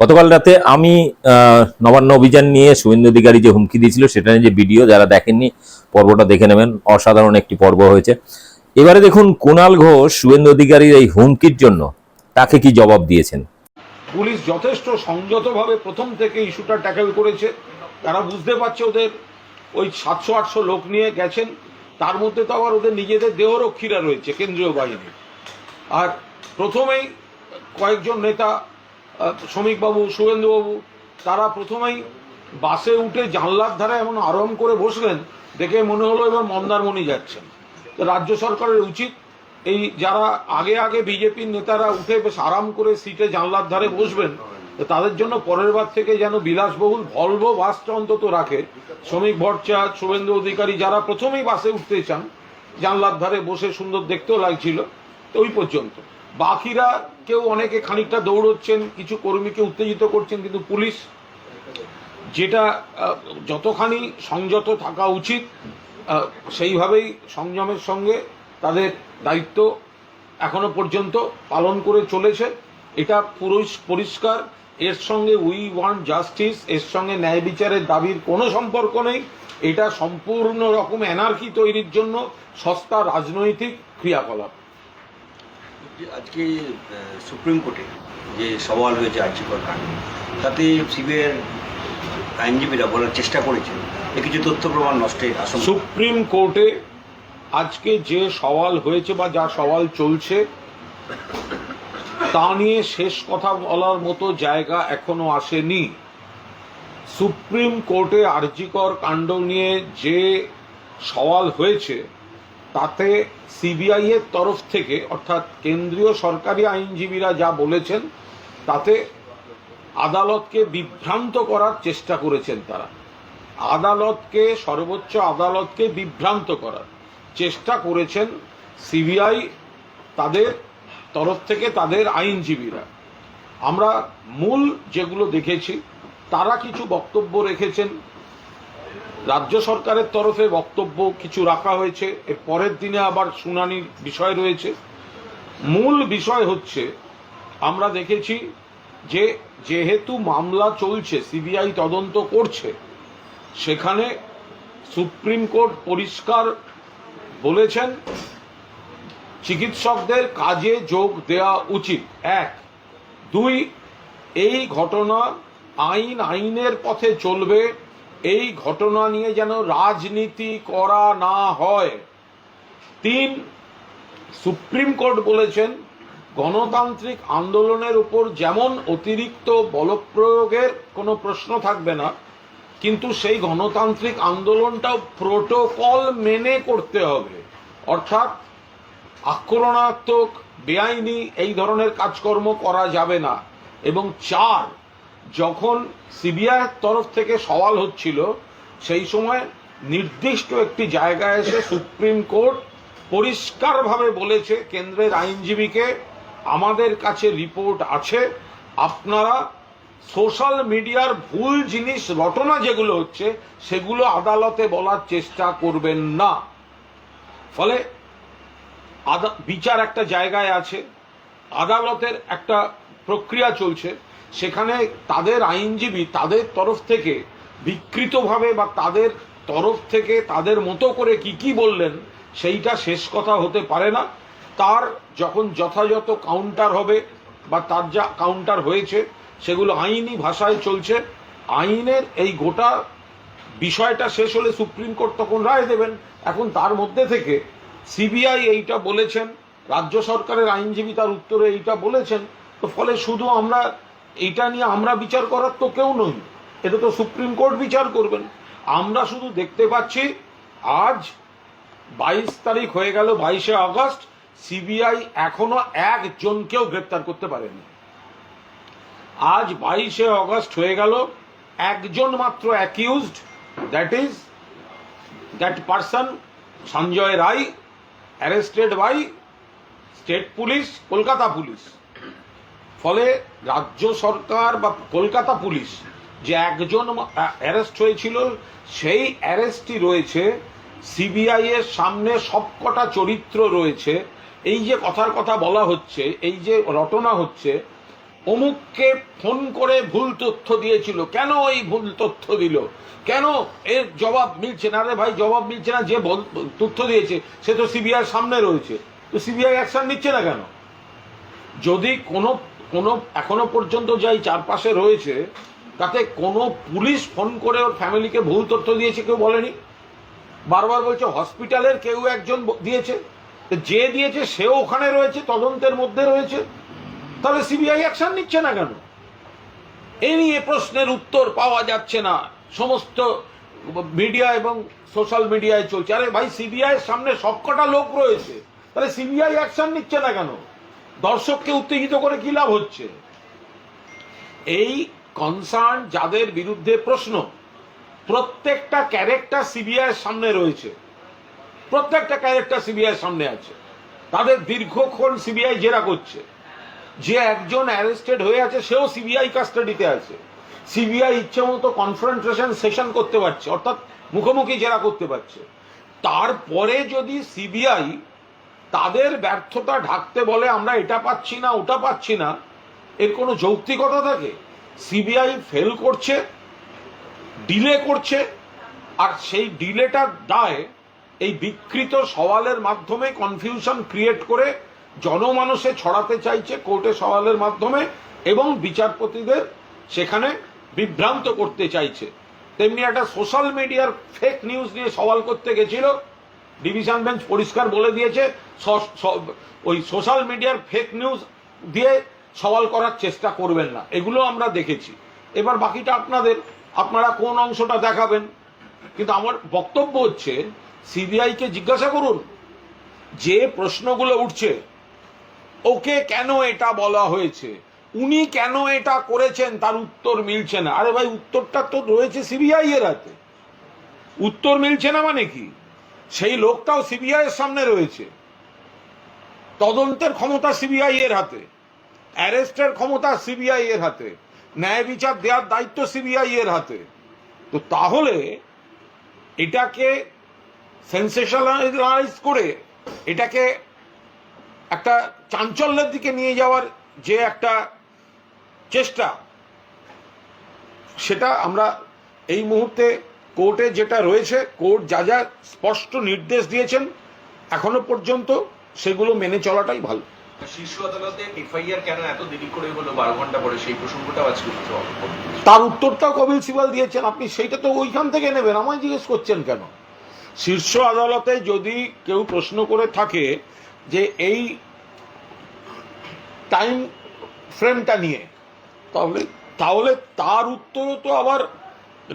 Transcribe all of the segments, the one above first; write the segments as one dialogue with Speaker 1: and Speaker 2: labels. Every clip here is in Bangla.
Speaker 1: গতকাল রাতে আমি নবান্ন অভিযান নিয়ে শুভেন্দু অধিকারী যে হুমকি দিয়েছিল সেটা নিয়ে যে ভিডিও, যারা দেখেননি, পর্বটা দেখে নেবেন। অসাধারণ একটি পর্ব হয়েছে। এবারে দেখুন, কুণাল ঘোষ শুভেন্দু অধিকারীর এই হুমকির জন্য তাকে কি জবাব দিয়েছেন?
Speaker 2: পুলিশ যথেষ্ট সংযতভাবে প্রথম থেকে ইস্যুটা ট্যাকেল করেছে। তারা বুঝতে পারছে ওদের ওই সাতশো, আটশো লোক নিয়ে গেছেন। তার মধ্যে তো আবার ওদের নিজেদের দেহরক্ষীরা রয়েছে, কেন্দ্রীয় বাহিনী। আর প্রথমেই কয়েকজন নেতা শ্রমিকবাবু শুভেন্দুবাবু তারা প্রথমেই বাসে উঠে জানলার ধারে এমন আরাম করে বসলেন, দেখে মনে হলো এবার মন্দারমণি যাচ্ছেন। রাজ্য সরকারের উচিত এই যারা আগে আগে বিজেপির নেতারা উঠে বেশ আরাম করে সিটে জানলার ধারে বসবেন তাদের জন্য পরের বার থেকে যেন বিলাসবহুল ভলভো বাসটা অন্তত রাখে। শ্রমিক ভট্টাচার্য, শুভেন্দু অধিকারী যারা প্রথমেই বাসে উঠতে চান, জানলার ধারে বসে সুন্দর দেখতেও লাগছিল, তো ওই পর্যন্ত। বাকিরা কেউ অনেকে খানিকটা দৌড়চ্ছেন, কিছু কর্মীকে উত্তেজিত করছেন, কিন্তু পুলিশ যেটা যতখানি সংযত থাকা উচিত সেইভাবেই সংযমের সঙ্গে তাদের দায়িত্ব এখনও পর্যন্ত পালন করে চলেছে। এটা পুরুষ- পরিষ্কার। এর সঙ্গে উই ওয়ান্ট জাস্টিস, এর সঙ্গে ন্যায় বিচারের দাবির কোনো সম্পর্ক নেই। এটা সম্পূর্ণ রকম এনার্কি তৈরির জন্য সস্তা রাজনৈতিক ক্রিয়াকলাপ।
Speaker 3: আজকে সুপ্রিম কোর্টে যে সওয়াল হয়েছে আর্যিকর কাণ্ড তাতে সিবিআইয়ের আইনজীবীরা বলার চেষ্টা করেছেন এ কিছু তথ্য প্রমাণ নষ্টের আশঙ্কা।
Speaker 2: সুপ্রিম কোর্টে আজকে যে সওয়াল হয়েছে বা যা সওয়াল চলছে, তা নিয়ে শেষ কথা বলার মতো জায়গা এখনও আসেনি। সুপ্রিম কোর্টে আরজিকর কাণ্ড নিয়ে যে সওয়াল হয়েছে তাতে সিবিআই এর তরফ থেকে, অর্থাৎ কেন্দ্রীয় সরকারি আইনজীবীরা যা বলেছেন, তাতে আদালতকে বিভ্রান্ত করার চেষ্টা করেছেন তারা। আদালতকে, সর্বোচ্চ আদালতকে বিভ্রান্ত করার চেষ্টা করেছেন সিবিআই তাদের তরফ থেকে, তাদের আইনজীবীরা। আমরা মূল যেগুলো দেখেছি, তারা কিছু বক্তব্য রেখেছেন। রাজ্য সরকারের তরফে বক্তব্য কিছু রাখা হয়েছে। এর পরের দিনে আবার শুনানির বিষয় রয়েছে। মূল বিষয় হচ্ছে, আমরা দেখেছি যে যেহেতু মামলা চলছে, সিবিআই তদন্ত করছে, সেখানে সুপ্রিম কোর্ট পরিষ্কার বলেছেন, চিকিৎসকদের কাজে যোগ দেওয়া উচিত। এক। দুই, এই ঘটনা আইন আইনের পথে চলবে এই ঘটনা নিয়ে যেন রাজনীতি করা না হয়। তিন, সুপ্রিম কোর্ট বলেছেন, গণতান্ত্রিক আন্দোলনের উপর যেমন অতিরিক্ত বলপ্রয়োগের কোনো প্রশ্ন থাকবে না, কিন্তু সেই গণতান্ত্রিক আন্দোলনটাও প্রোটোকল মেনে করতে হবে। অর্থাৎ আক্রমণাত্মক, বেআইনি এই ধরনের কাজকর্ম করা যাবে না। এবং চার যখন সিবিআই তরফ থেকে সওয়াল হচ্ছিল, সেই সময় নির্দিষ্ট একটি জায়গায় এসে সুপ্রিম কোর্ট পরিষ্কারভাবে বলেছে, কেন্দ্রের আইনজীবীকে আমাদের কাছে রিপোর্ট আছে, আপনারা সোশ্যাল মিডিয়ার ভুল জিনিস, রটনা যেগুলো হচ্ছে, সেগুলো আদালতে বলার চেষ্টা করবেন না। ফলে বিচার একটা জায়গায় আছে, আদালতের একটা প্রক্রিয়া চলছে। সেখানে তাদের আইনজীবী তাদের তরফ থেকে বিকৃতভাবে বা তাদের তরফ থেকে তাদের মতো করে কি কি বললেন, সেইটা শেষ কথা হতে পারে না। তার যখন যথাযথ কাউন্টার হবে বা তার যা কাউন্টার হয়েছে, সেগুলো আইনি ভাষায় চলছে। আইনের এই গোটা বিষয়টা শেষ হলে সুপ্রিম কোর্ট তখন রায় দেবেন। এখন তার মধ্যে থেকে সিবিআই এইটা বলেছেন, রাজ্য সরকারের আইনজীবী তার উত্তরে এইটা বলেছেন। তো ফলে শুধু আমরা এইটা নিয়ে আমরা বিচার করার তো কেউ নই। এটা তো সুপ্রিম কোর্ট বিচার করবেন। আমরা শুধু দেখতে পাচ্ছি, আজ বাইশ তারিখ হয়ে গেল, বাইশে আগস্ট, সিবিআই এখনও একজনকেও গ্রেপ্তার করতে পারেনি। আজ বাইশে অগস্ট হয়ে গেল, একজন মাত্র accused that is that person Sanjay Roy arrested by state police Kolkata police ফলে রাজ্য সরকার বা কলকাতা পুলিশ যে একজন অ্যারেস্ট হয়েছিল, সেই অ্যারেস্টই রয়েছে। সিবিআই এর সামনে সবকটা চরিত্র রয়েছে। এই যে কথার কথা বলা হচ্ছে, এই যে রটনা হচ্ছে, অমুককে ফোন করে ভুল তথ্য দিয়েছিল। কেন এই ভুল তথ্য দিল? কেন এর জবাব মিলছে না? রে ভাই, জবাব মিলছে না, যে তথ্য দিয়েছে, সে তো সিবিআই সামনে রয়েছে। তো সিবিআই অ্যাকশন নিচ্ছে না কেন? যদি কোনো কোনো এখনও পর্যন্ত যাই চারপাশে রয়েছে, তাতে কোনো পুলিশ ফোন করে ওর ফ্যামিলিকে ভুল তথ্য দিয়েছে কেউ বলেনি? বারবার বলছে, হসপিটালের কেউ একজন দিয়েছে। যে দিয়েছে, সেও ওখানে রয়েছে, তদন্তের মধ্যে রয়েছে। তাহলে সিবিআই অ্যাকশন নিচ্ছে না কেন? এ নিয়ে প্রশ্নের উত্তর পাওয়া যাচ্ছে না। সমস্ত মিডিয়া এবং সোশ্যাল মিডিয়ায় চলছে। আরে ভাই সিবিআই সামনে সবকটা লোক রয়েছে। তাহলে সিবিআই অ্যাকশন নিচ্ছে না কেন? দর্শককে উত্তেজিত করে কি লাভ হচ্ছে? এই কনসার্ন যাদের বিরুদ্ধে প্রশ্ন, প্রত্যেকটা ক্যারেক্টার সিবিআই সামনে রয়েছে। প্রত্যেকটা ক্যারেক্টার সিবিআই সামনে আছে। তাদের দীর্ঘক্ষণ সিবিআই জেরা করছে। যে একজন অ্যারেস্টেড হয়ে আছে, সেও সিবিআই কাস্টাডিতে আছে। সিবিআই ইচ্ছে মতো কনফ্রন্টেশন সেশন করতে পারছে, অর্থাৎ মুখোমুখি জেরা করতে পারছে। তারপরে যদি সিবিআই তাদের ব্যর্থতা ঢাকতে বলে আমরা এটা পাচ্ছি না, ওটা পাচ্ছি না, এর কোনো যৌক্তিকতা থাকে? সিবিআই ফেল করছে ডিলে করছে, আর সেই ডিলেটার দায় এই বিকৃত সওয়ালের মাধ্যমে কনফিউশন ক্রিয়েট করে জনমানসে ছড়াতে চাইছে কোর্টে সওয়ালের মাধ্যমে এবং বিচারপতিদের সেখানে বিভ্রান্ত করতে চাইছে। তেমনি একটা সোশ্যাল মিডিয়ার ফেক নিউজ নিয়ে সওয়াল করতে গেছিল ডিভিশন বেঞ্চ পরিষ্কার বলে দিয়েছে ওই সোশ্যাল মিডিয়ার ফেক নিউজ দিয়ে সওয়াল করার চেষ্টা করবেন না। এগুলো আমরা দেখেছি। এবার বাকিটা আপনাদের, আপনারা কোন অংশটা দেখাবেন? কিন্তু আমার বক্তব্য হচ্ছে সিবিআই কে জিজ্ঞাসা করুন, যে প্রশ্নগুলো উঠছে, ওকে কেন এটা বলা হয়েছে? উনি কেন এটা করেছেন, তার উত্তর মিলছে না। আরে ভাই, উত্তরটা তো রয়েছে সিবিআই এর হাতে। উত্তর মিলছে না মানে কি? সেই লোকটাও সিবিআই এর সামনে রয়েছে। তদন্তের ক্ষমতা সিবিআই এর হাতে। অ্যারেস্টের ক্ষমতা সিবিআই এর হাতে। ন্যায় বিচার দেওয়ার দায়িত্ব সিবিআই এর হাতে। তো তাহলে এটাকে সেন্সেশনালাইজ করে এটাকে একটা চাঞ্চল্যের দিকে নিয়ে যাওয়ার যে একটা চেষ্টা, সেটা আমরা এই মুহূর্তে কোর্টে যেটা রয়েছে কোর্ট যা যা স্পষ্ট নির্দেশ দিয়েছেন এখনও পর্যন্ত সেগুলো মেনে চলাটাই ভালো।
Speaker 4: শীর্ষ আদালতে এফআইআর কেন এত দেরি করে হলো? বারো ঘণ্টা পরে সেই প্রসঙ্গটাও আজকে
Speaker 2: তার উত্তরটাও কপিল সিবাল দিয়েছেন। আপনি সেইটা তো ওইখান থেকে নেবেন। আমায় জিজ্ঞেস করছেন কেন? শীর্ষ আদালতে যদি কেউ প্রশ্ন করে থাকে যে এই টাইম ফ্রেমটা নিয়ে তাহলে তাহলে তার উত্তরও তো আবার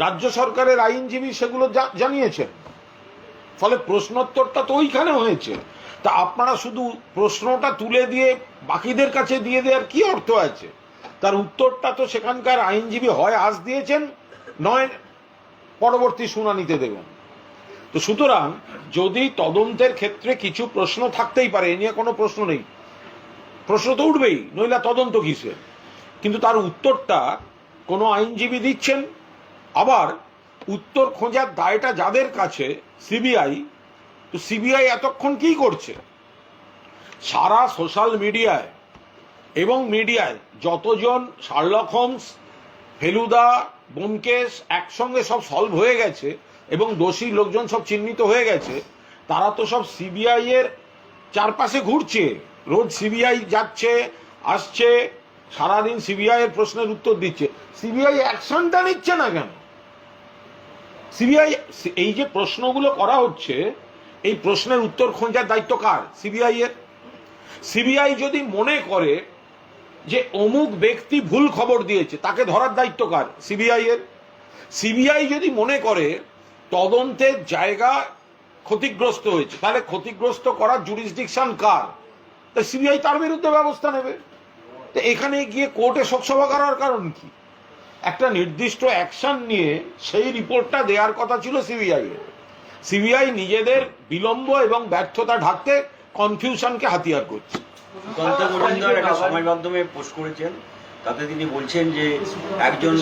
Speaker 2: রাজ্য সরকারের আইনজীবী সেগুলো জানিয়েছেন। ফলে প্রশ্নোত্তরটা তো ওইখানে হয়েছে। তা আপনারা শুধু প্রশ্নটা তুলে দিয়ে বাকিদের কাছে দিয়ে দেওয়ার কি অর্থ আছে? তার উত্তরটা তো সেখানকার আইনজীবী হয় আজ দিয়েছেন, নয় পরবর্তী শুনানিতে দেবেন। তো সুতরাং যদি তদন্তের ক্ষেত্রে কিছু প্রশ্ন থাকতেই পারে, এ নিয়ে কোনো প্রশ্ন নেই। প্রশ্ন তো উঠবেই, নইলা তদন্ত কিসের? কিন্তু তার উত্তরটা কোনো আইনজীবী দিচ্ছেন আবার উত্তর খোঁজার দায়টা যাদের কাছে? সিবিআই। তো সিবিআই এতক্ষণ কি করছে? সারা সোশ্যাল মিডিয়ায় এবং মিডিয়ায় যতজন শার্লক হোমস, ফেলুদা, বোমকেশ একসঙ্গে সব সলভ হয়ে গেছে এবং দোষী লোকজন সব চিহ্নিত হয়ে গেছে, তারা তো সব সিবিআই এর চারপাশে ঘুরছে। রোজ সিবিআই যাচ্ছে, আসছে, সারাদিন সিবিআই এর প্রশ্নের উত্তর দিচ্ছে। সিবিআই অ্যাকশনটা নিচ্ছে না কেন? সিবিআই, এই যে প্রশ্নগুলো করা হচ্ছে, এই প্রশ্নের উত্তর খোঁজার দায়িত্ব কার? সিবিআই এর। সিবিআই যদি মনে করে যে অমুক ব্যক্তি ভুল খবর দিয়েছে, তাকে ধরার দায়িত্ব কার? সিবিআই এর। সিবিআই যদি মনে করে তদন্তের জায়গা ক্ষতিগ্রস্ত হয়েছে, তাহলে ক্ষতিগ্রস্ত করার জুরিসডিকশন কার? সিবিআই তার বিরুদ্ধে ব্যবস্থা নেবে। তো এখানে গিয়ে কোর্টে শোকসভা করার কারণ কি? একটা নির্দিষ্ট অ্যাকশন নিয়ে সেই রিপোর্টটা দেওয়ার কথা ছিল সিবিআই এর। সিবিআই নিজেদের বিলম্ব এবং ব্যর্থতা ঢাকতে কনফিউশনকে হাতিয়ার করছে।
Speaker 3: সুকান্ত মজুমদার একটা সমাজ মাধ্যমে পোস্ট করেছেন। তাতে তিনি বলছেন যে একজন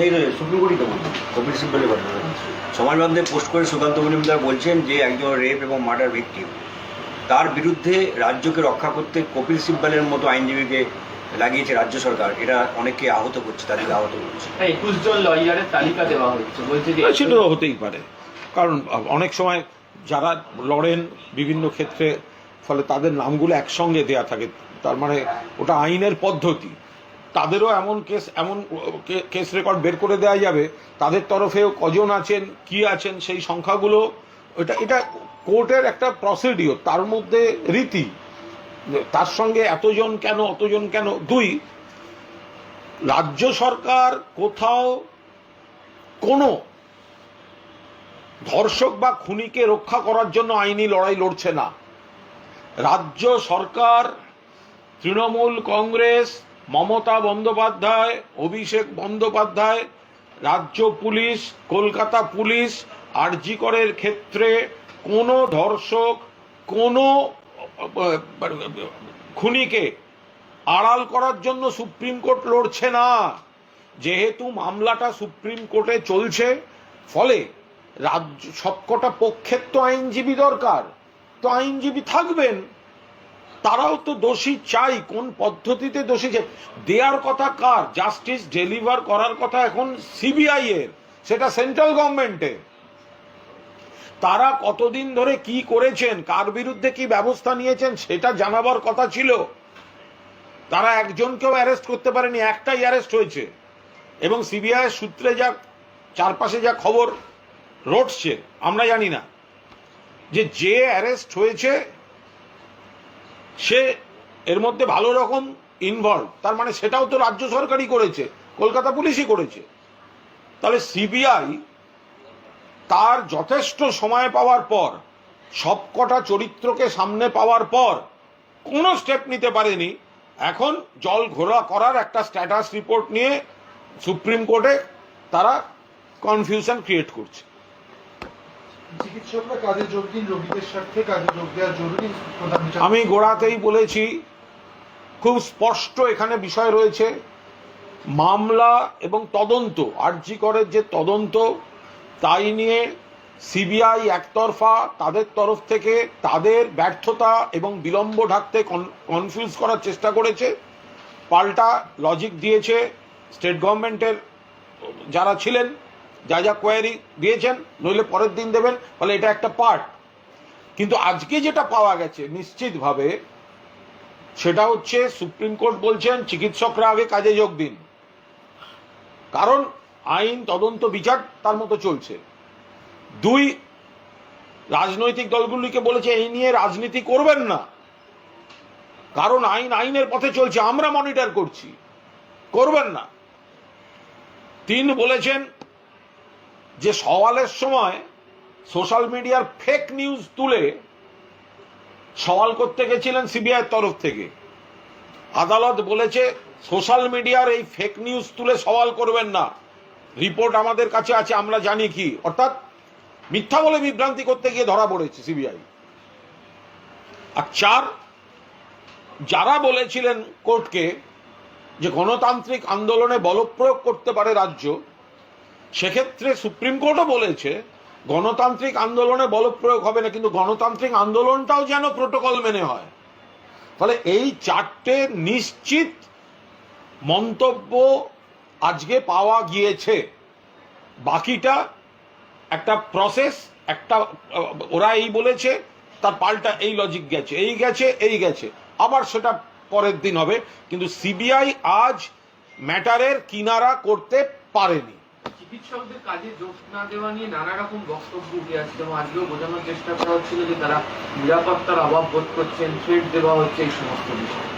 Speaker 3: এই সুপ্রিম কোর্টই তো কপিল সিব্বলের কথা। সমাজ মাধ্যমে পোস্ট করে সুকান্ত মজুমদার বলছেন যে একজন রেপ এবং মার্ডার ভিকটিম তার বিরুদ্ধে রাজ্যকে রক্ষা করতে কপিল সিব্বলের মতো আইনজীবীকে লাগিয়েছে রাজ্য সরকার এটা অনেককে আহত করছে তাদেরকে আহত করছে।
Speaker 5: একুশ জন লয়ারের তালিকা দেওয়া হচ্ছে বলছে যে
Speaker 2: হ্যাঁ, সেটা হতেই পারে। কারণ অনেক সময় যারা লড়েন বিভিন্ন ক্ষেত্রে ফলে তাদের নামগুলো একসঙ্গে দেয়া থাকে তার মানে ওটা আইনের পদ্ধতি। তাদেরও এমন কেস এমন কে- কেস রেকর্ড বের করে দেওয়া যাবে তাদের তরফেও কজন আছেন কি আছেন সেই সংখ্যাগুলো এটা এটা কোর্টের একটা প্রসিডিওর তার মধ্যে রীতি। তার সঙ্গে এতজন কেন, অতজন কেন? দুই, রাজ্য সরকার কোথাও কোনো ধর্ষক বা খুনিকে রক্ষা করার জন্য আইনি লড়াই লড়ছে না। রাজ্য সরকার, তৃণমূল কংগ্রেস, মমতা বন্দ্যোপাধ্যায়, অভিষেক বন্দ্যোপাধ্যায়, রাজ্য পুলিশ, কলকাতা পুলিশ আরজিকরের ক্ষেত্রে কোনো ধর্ষক, কোনো খুনিকে আড়াল করার জন্য সুপ্রিম কোর্ট লড়ছে না। যেহেতু মামলাটা সুপ্রিম কোর্টে চলছে, ফলে রাজ্য সবকটা পক্ষের তো আইনজীবী দরকার। তো আইনজীবী থাকবেন, তারাও তো দোষী চাই, কোন পদ্ধতিতে দোষী চাই। দেওয়ার কথা কার? জাস্টিস ডেলিভার করার কথা এখন সিবিআই এর সেটা সেন্ট্রাল গভর্নমেন্টের। তারা কতদিন ধরে কি করেছেন, কার বিরুদ্ধে কি ব্যবস্থা নিয়েছেন সেটা জানাবার কথা ছিল। তারা একজনকেও অ্যারেস্ট করতে পারেনি, একটাই অ্যারেস্ট হয়েছে। এবং সিবিআই সূত্রে যা চারপাশে যা খবর রটছে, আমরা জানি না। যে যে অ্যারেস্ট হয়েছে, সে এর মধ্যে ভালো রকম ইনভলভ তার মানে সেটাও তো রাজ্য সরকারই করেছে, কলকাতা পুলিশই করেছে। তাহলে সিবিআই তার যথেষ্ট সময় পাওয়ার পর সবকটা চরিত্রকে সামনে পাওয়ার পর কোনো স্টেপ নিতে পারেনি। এখন জল ঘোরা করার একটা স্ট্যাটাস রিপোর্ট নিয়ে সুপ্রিম কোর্টে তারা কনফিউশন ক্রিয়েট করছে।
Speaker 6: চিকিৎসকরা কাজে যোগ দিন রোগীদের স্বার্থে কাজে যোগ দেওয়া জরুরি
Speaker 2: আমি গোড়াতেই বলেছি খুব স্পষ্ট এখানে বিষয় রয়েছে। মামলা এবং তদন্ত আরজি করের যে তদন্ত তাই নিয়ে সিবিআই একতরফা তাদের তরফ থেকে তাদের ব্যর্থতা এবং বিলম্ব ঢাকতে কনফিউজ করার চেষ্টা করেছে। পাল্টা লজিক দিয়েছে স্টেট গভর্নমেন্টের যারা ছিলেন, যা যা কোয়ারি দিয়েছেন, নইলে পরের দিন দেবেন, ফলে এটা একটা পার্ট কিন্তু আজকে যেটা পাওয়া গেছে নিশ্চিতভাবে, সেটা হচ্ছে সুপ্রিম কোর্ট বলছেন, চিকিৎসকরা আগে কাজে যোগ দিন। কারণ আইন, তদন্ত, বিচার তার মতো চলছে। দুই, রাজনৈতিক দলগুলিকে বলেছে, এই নিয়ে রাজনীতি করবেন না। কারণ আইন আইনের পথে চলছে, আমরা মনিটর করছি। করবেন না। তিন, বলেছেন যে সওয়ালের সময় সোশ্যাল মিডিয়ার ফেক নিউজ তুলে সওয়াল করতে গেছিলেন সিবিআই তরফ থেকে। আদালত বলেছে, সোশ্যাল মিডিয়ার এই ফেক নিউজ তুলে সওয়াল করবেন না। রিপোর্ট আমাদের কাছে আছে, আমরা জানি কি। অর্থাৎ মিথ্যা বলে বিভ্রান্তি করতে গিয়ে ধরা পড়েছে সিবিআই। আর চার, যারা বলেছিলেন কোর্টকে যে গণতান্ত্রিক আন্দোলনে বলপ্রয়োগ করতে পারে রাজ্য, সেক্ষেত্রে সুপ্রিম কোর্টও বলেছে, গণতান্ত্রিক আন্দোলনে বলপ্রয়োগ হবে না, কিন্তু গণতান্ত্রিক আন্দোলনটাও যেন প্রোটোকল মেনে হয়। ফলে এই চারটে নিশ্চিত মন্তব্য আজকে পাওয়া গিয়েছে। বাকিটা একটা প্রসেস একটা ওরা এই বলেছে তার পাল্টা এই লজিক গেছে এই গেছে এই গেছে। আবার সেটা পরের দিন হবে কিন্তু সিবিআই আজ ম্যাটারের কিনারা করতে পারেনি।
Speaker 5: চিকিৎসকদের কাজে যোগ না দেওয়া নিয়ে নানা রকম বক্তব্য উঠে আসছে এবং আজকেও বোঝানোর চেষ্টা করা হচ্ছিল যে তারা নিরাপত্তার অভাব বোধ করছেন থ্রেড দেওয়া হচ্ছে এই সমস্ত বিষয়।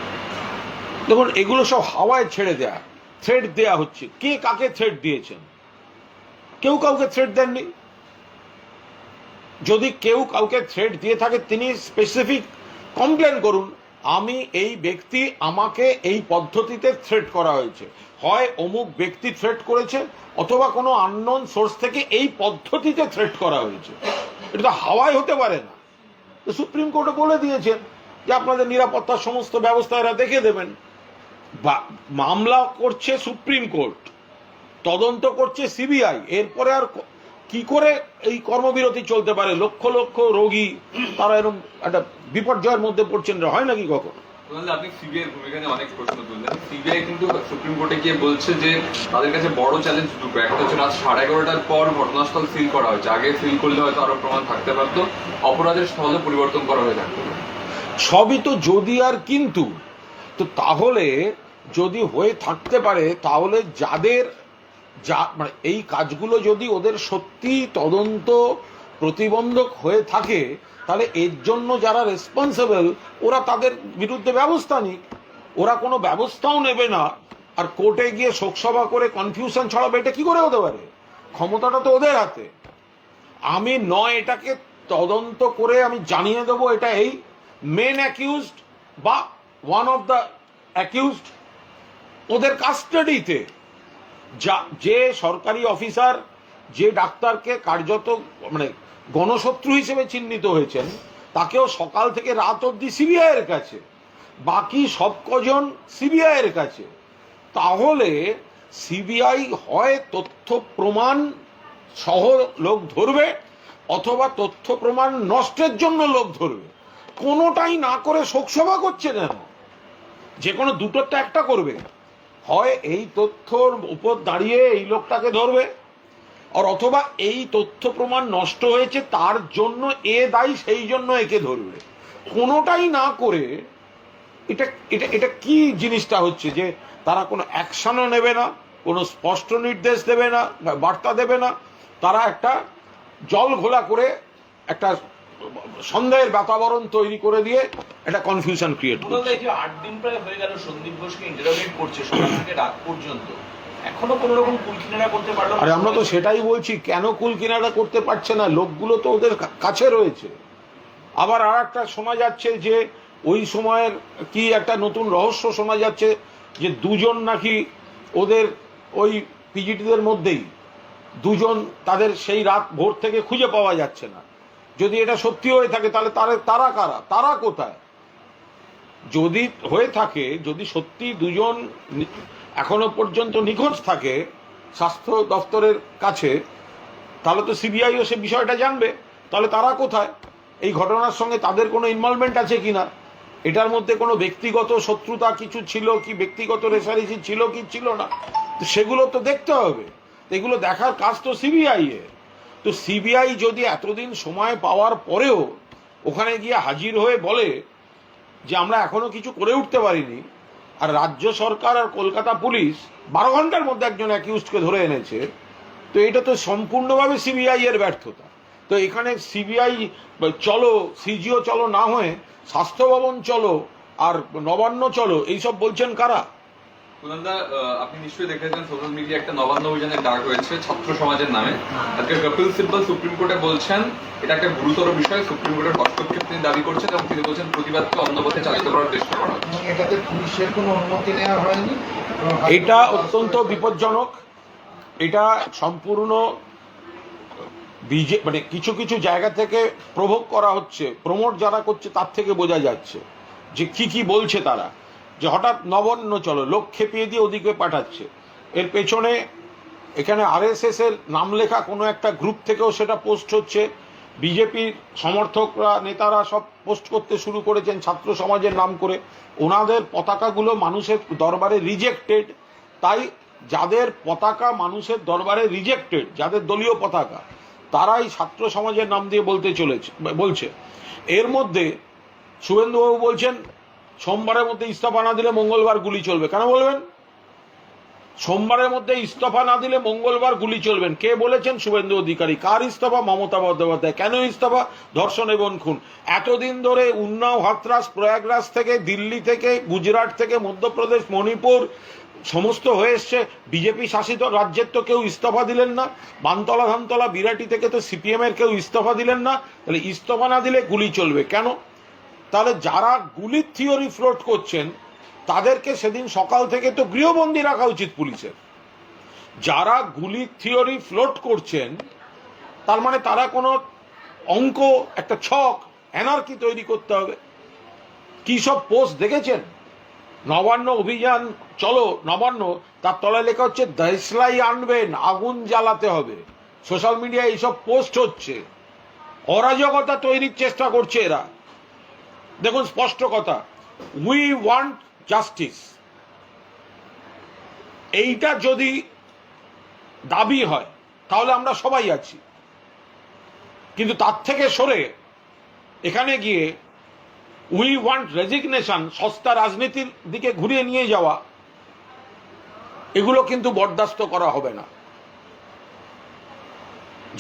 Speaker 2: দেখুন এগুলো সব হাওয়ায় ছেড়ে দেয়া। থ্রেড দেয়া হচ্ছে। কে কাকে থ্রেড দিয়েছেন? কেউ কাউকে থ্রেড দেননি? যদি কেউ কাউকে থ্রেড দিয়ে থাকে, তিনি স্পেসিফিক কমপ্লেন করুন, আমি এই ব্যক্তি, আমাকে এই পদ্ধতিতে থ্রেড করা হয়েছে। হয় অমুক ব্যক্তি থ্রেড করেছে, অথবা কোনো আননোন সোর্স থেকে এই পদ্ধতিতে থ্রেড করা হয়েছে। এটা তো হাওয়ায় হতে পারে না। সুপ্রিম কোর্টে বলে দিয়েছেন যে আপনাদের নিরাপত্তার সমস্ত ব্যবস্থা এরা দেখে দেবেন। মামলা করছে সুপ্রিম কোর্ট তদন্ত করছে সিবিআই এরপরে আর কি করে এই কর্মবিরতি চলতে পারে? লক্ষ লক্ষ রোগী তারা এরকম একটা বিপর্যয়ের মধ্যে পড়ছেন হয় নাকি কখনো?
Speaker 7: আপনি সিবিআই ভূমিকা নিয়ে অনেক প্রশ্ন তুললেন। সিবিআই কিন্তু সুপ্রিম কোর্টে গিয়ে বলছে যে তাদের কাছে বড় চ্যালেঞ্জ দুটো। একটা হচ্ছে রাত সাড়ে এগারোটার পর ঘটনাস্থল সিল করা হয়েছে। আগে সিল করলে হয়তো আরও প্রমাণ থাকতে পারতো। অপরাধের পরিবর্তন করা হয়ে থাকতো।
Speaker 2: সবই তো যদি আর কিন্তু তো তাহলে যদি হয়ে থাকতে পারে, তাহলে যাদের, যা মানে এই কাজগুলো যদি ওদের সত্যি তদন্ত প্রতিবন্ধক হয়ে থাকে, তাহলে এর জন্য যারা রেসপন্সিবল ওরা তাদের বিরুদ্ধে ব্যবস্থা নিক। ওরা কোনো ব্যবস্থাও নেবে না। আর কোর্টে গিয়ে শোকসভা করে কনফিউশন ছড়াবে, এটা কি করে হতে পারে? ক্ষমতাটা তো ওদের হাতে। আমি নয়, এটাকে তদন্ত করে আমি জানিয়ে দেবো, এটা এই মেন অ্যাকিউজড বা ওয়ান অফ দ্য অ্যাকিউজড ওদের কাস্টাডিতে যা, যে সরকারি অফিসার যে ডাক্তারকে কার্যত মানে গণশত্রু হিসেবে চিহ্নিত হয়েছেন, তাকেও সকাল থেকে রাত অবধি সিবিআইয়ের কাছে। বাকি সব কজন সিবিআইয়ের কাছে। তাহলে সিবিআই হয় তথ্য প্রমাণ সহ লোক ধরবে, অথবা তথ্য প্রমাণ নষ্টের জন্য লোক ধরবে। কোনোটাই না করে শোকসভা করছে কেন? যে কোনো দুটোর তো একটা করবে। হয় এই তথ্যর উপর দাঁড়িয়ে এই লোকটাকে ধরবে, আর অথবা এই তথ্য প্রমাণ নষ্ট হয়েছে তার জন্য এ দায়ী, সেই জন্য একে ধরবে। কোনোটাই না করে এটা এটা এটা কি জিনিসটা হচ্ছে যে তারা কোনো অ্যাকশনও নেবে না, কোনো স্পষ্ট নির্দেশ দেবে না বার্তা দেবে না, তারা একটা জল ঘোলা করে একটা সন্দেহের বাতাবরণ তৈরি করে দিয়ে একটা কনফিউশন ক্রিয়েট করছে।
Speaker 4: আট দিন প্রায় হয়ে গেল সন্দীপ ঘোষকে ইন্টারোগেট করছে সকাল থেকে রাত পর্যন্ত। এখনও কোনো রকম কুলকিনারা করতে পারল
Speaker 2: আরে আমরা তো সেটাই বলছি কেন কুল কিনারা করতে পারছে না? লোকগুলো তো ওদের কাছে রয়েছে। আবার আর একটা শোনা যাচ্ছে যে ওই সময়ের কি একটা নতুন রহস্য শোনা যাচ্ছে যে দুজন নাকি ওদের ওই পিজিটিদের মধ্যেই দুজন তাদের সেই রাত ভোর থেকে খুঁজে পাওয়া যাচ্ছে না। যদি এটা সত্যি হয়ে থাকে, তাহলে তারা কারা? তারা কোথায়? যদি হয়ে থাকে, যদি সত্যি দুজন নি- এখনও পর্যন্ত নিখোঁজ থাকে স্বাস্থ্য দপ্তরের কাছে, তাহলে তো সিবিআইও সে বিষয়টা জানবে। তাহলে তারা কোথায়? এই ঘটনার সঙ্গে তাদের কোনো ইনভলভমেন্ট আছে কিনা? এটার মধ্যে কোনো ব্যক্তিগত শত্রুতা কিছু ছিল কি? ব্যক্তিগত রেসারেসি ছিল কি? ছিল না। সেগুলো তো দেখতে হবে। এগুলো দেখার কাজ তো সিবিআই এর তো সিবিআই যদি এতদিন সময় পাওয়ার পরেও ওখানে গিয়ে হাজির হয়ে বলে যে আমরা এখনও কিছু করে উঠতে পারিনি, আর রাজ্য সরকার আর কলকাতা পুলিশ বারো ঘণ্টার মধ্যে একজন অ্যাকিউজকে ধরে এনেছে, তো এটা তো সম্পূর্ণভাবে সিবিআই এর ব্যর্থতা। তো এখানে সিবিআই চলো সিজিও চলো না হয়ে, স্বাস্থ্য ভবন চলো আর নবান্ন চলো, এইসব বলছেন কারা?
Speaker 7: কুনন্দা আপনি নিশ্চয়ই দেখেছেন সোশ্যাল মিডিয়া একটা নবান্ন অভিযানের ডাক হয়েছে ছাত্র সমাজের নামে। আজকে কপিল সিব্বল সুপ্রিম কোর্টে বলছেন এটা একটা গুরুতর বিষয় সুপ্রিম কোর্টের হস্তক্ষেপ তিনি দাবি করছেন এবং তিনি বলছেন প্রতিবাদকে অন্য পথে চালিত করার চেষ্টা করা
Speaker 6: এটাতে পুলিশের কোনো অনুমতি নেওয়া হয়নি?
Speaker 2: এটা অত্যন্ত বিপজ্জনক। এটা সম্পূর্ণ বিজে মানে কিছু কিছু জায়গা থেকে প্রভোগ করা হচ্ছে প্রমোট যারা করছে তার থেকে বোঝা যাচ্ছে যে কি কি বলছে তারা। যে হঠাৎ নবান্ন চলো, লোক খেপিয়ে দিয়ে ওদিকে পাঠাচ্ছে। এর পেছনে এখানে আরএসএস এর নাম লেখা কোনো একটা গ্রুপ থেকেও সেটা পোস্ট হচ্ছে। বিজেপির সমর্থকরা, নেতারা সব পোস্ট করতে শুরু করেছেন ছাত্র সমাজের নাম করে। ওনাদের পতাকাগুলো মানুষের দরবারে রিজেক্টেড তাই যাদের পতাকা মানুষের দরবারে রিজেক্টেড যাদের দলীয় পতাকা, তারাই ছাত্র সমাজের নাম দিয়ে বলতে চলেছে, বলছে। এর মধ্যে শুভেন্দুবাবু বলছেন সোমবারের মধ্যে ইস্তফা না দিলে মঙ্গলবার গুলি চলবে। কেন বলবেন? সোমবারের মধ্যে ইস্তফা না দিলে মঙ্গলবার গুলি চলবেন কে বলেছেন? শুভেন্দু অধিকারী। কার ইস্তফা? মমতা বন্দ্যোপাধ্যায়। কেন ইস্তফা? ধর্ষণ এবং খুন। এতদিন ধরে উন্নাও, হাতরাস, প্রয়াগরাজ থেকে, দিল্লি থেকে, গুজরাট থেকে, মধ্যপ্রদেশ, মণিপুর সমস্ত হয়ে এসছে। বিজেপি শাসিত রাজ্যের তো কেউ ইস্তফা দিলেন না। বানতলা ধানতলা বিরাটি থেকে তো সিপিএম এর কেউ ইস্তফা দিলেন না। তাহলে ইস্তফা না দিলে গুলি চলবে। কেন? তাহলে যারা গুলির থিওরি ফ্লোট করছেন, তাদেরকে সেদিন সকাল থেকে তো গৃহবন্দী রাখা উচিত পুলিশের। যারা গুলির থিওরি ফ্লোট করছেন, তার মানে তারা কোনো অঙ্ক, একটা ছক, এনার্কি তৈরি করতে হবে। কি সব পোস্ট দেখেছেন? নবান্ন অভিযান, চলো, নবান্ন, তার তলায় লেখা হচ্ছে, দেশলাই আনবেন আগুন জ্বালাতে হবে। সোশ্যাল মিডিয়ায় এইসব পোস্ট হচ্ছে। অরাজকতা তৈরির চেষ্টা করছে এরা। দেখুন, স্পষ্ট কথা। উই ওয়ান্ট জাস্টিস এইটা যদি দাবি হয়, তাহলে আমরা সবাই আছি। কিন্তু তার থেকে সরে এখানে গিয়ে উই ওয়ান্ট রেজিগনেশন সস্তা রাজনীতির দিকে ঘুরিয়ে নিয়ে যাওয়া, এগুলো কিন্তু বরদাস্ত করা হবে না।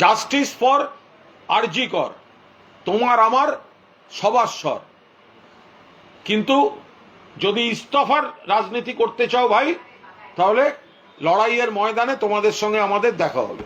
Speaker 2: জাস্টিস ফর আরজি কর, তোমার আমার সবার স্বর কিন্তু যদি ইস্তফার রাজনীতি করতে চাও ভাই, তাহলে লড়াইয়ের ময়দানে তোমাদের সঙ্গে আমাদের দেখা হবে।